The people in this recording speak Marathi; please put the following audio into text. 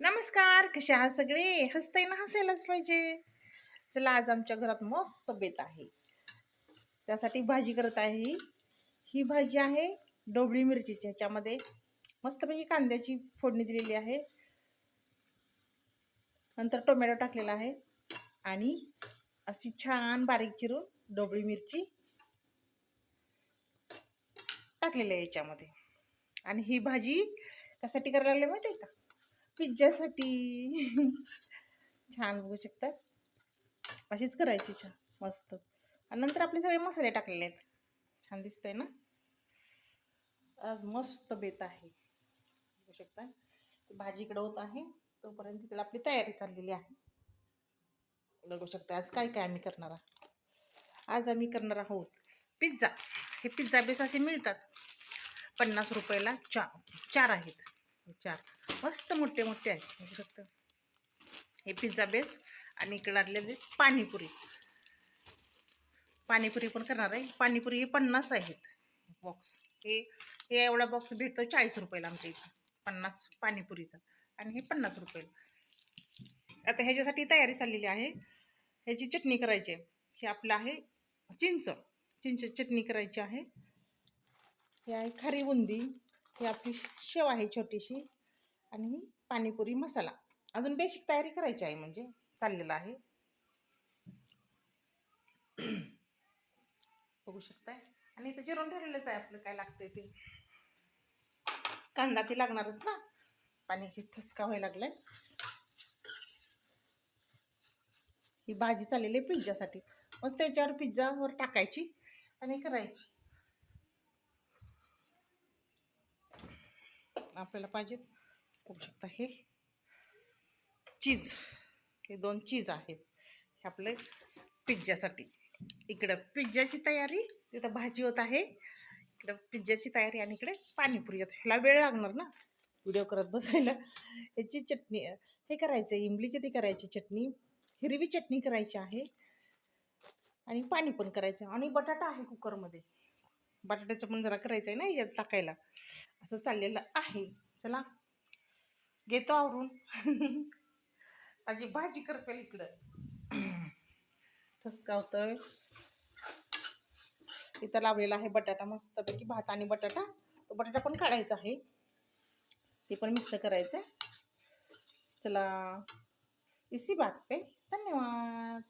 नमस्कार कसे आहात सगळे? हसते ना हसायलाच पाहिजे. चला आज आमच्या घरात मस्त बेत आहे. त्यासाठी भाजी करत आहे. ही भाजी आहे डोबळी मिरचीची. ह्याच्यामध्ये मस्तपैकी कांद्याची फोडणी दिलेली आहे. नंतर टोमॅटो टाकलेला आहे. आणि अशी छान बारीक चिरून डोबळी मिरची टाकलेली आहे याच्यामध्ये. आणि ही भाजी त्यासाठी करायला लागली माहिती आहे का? पिझ्झासाठी. छान बघू शकता अशीच करायची छान मस्त. आणि नंतर आपले सगळे मसाले टाकलेले आहेत. छान दिसतंय ना? आज मस्त बेत आहे. बघू शकता. भाजी इकडं होत आहे. तोपर्यंत इकडे आपली तयारी चाललेली आहे. बघू शकता आज काय काय आम्ही करणार आहोत. आज आम्ही करणार आहोत पिझ्झा. हे पिझ्झा बेस असे मिळतात. पन्नास रुपयाला चार चार आहेत. चार. मस्त मोठे मोठे आहेत. म्हणजे फक्त हे पिझ्झा बेस आणि इकडे आणलेले पाणीपुरी. पाणीपुरी पण करणार आहे. पाणीपुरी हे पन्नास आहेत. बॉक्स हे हे एवढा बॉक्स भेटतो चाळीस रुपयाला आमच्या इथं. पन्नास पाणीपुरीचा. आणि हे पन्नास रुपयाला. आता ह्याच्यासाठी तयारी चाललेली आहे. ह्याची चटणी करायची आहे. हे आपलं आहे चिंच. चिंच चटणी करायची आहे. हे आहे खारी बुंदी. ही आपली शेव आहे छोटीशी. आणि पाणीपुरी मसाला. अजून बेसिक तयारी करायची आहे म्हणजे चाललेलं आहे. बघू शकताय. आणि इथं जिरून ठरलेलंच आहे आपलं काय लागतंय ते. कांदा ते लागणारच ना. पाणी हे ठसका व्हायला लागलाय. ही भाजी चाललेली आहे पिझ्झासाठी. मग त्याच्यावर पिझ्झावर टाकायची आणि करायची. आपल्याला पाहिजे बघू शकता हे. चीज. हे दोन चीज आहेत. हे आपले पिझ्झासाठी. इकडं पिझ्झाची तयारी तिथं भाजी होत आहे. इकडं पिझ्झाची तयारी आणि इकडे पाणीपुरी. होत ह्याला वेळ लागणार ना? व्हिडिओ करत बसायला. ह्याची चटणी हे करायचं आहे इमलीची ती करायची चटणी हिरवी चटणी करायची आहे. आणि पाणी पण करायचं. आणि बटाटा आहे कुकरमध्ये. बटाट्याचं पण जरा करायचं आहे ना याच्यात टाकायला. असं चाललेलं आहे. चला. घेतो आवरून. माझी भाजी करपेल इकडं. ठसका इथं लावलेला आहे बटाटा मस्तपैकी भात आणि बटाटा. तो बटाटा पण काढायचा आहे. ते पण मिक्स करायचं चला. इसी बात पे. धन्यवाद.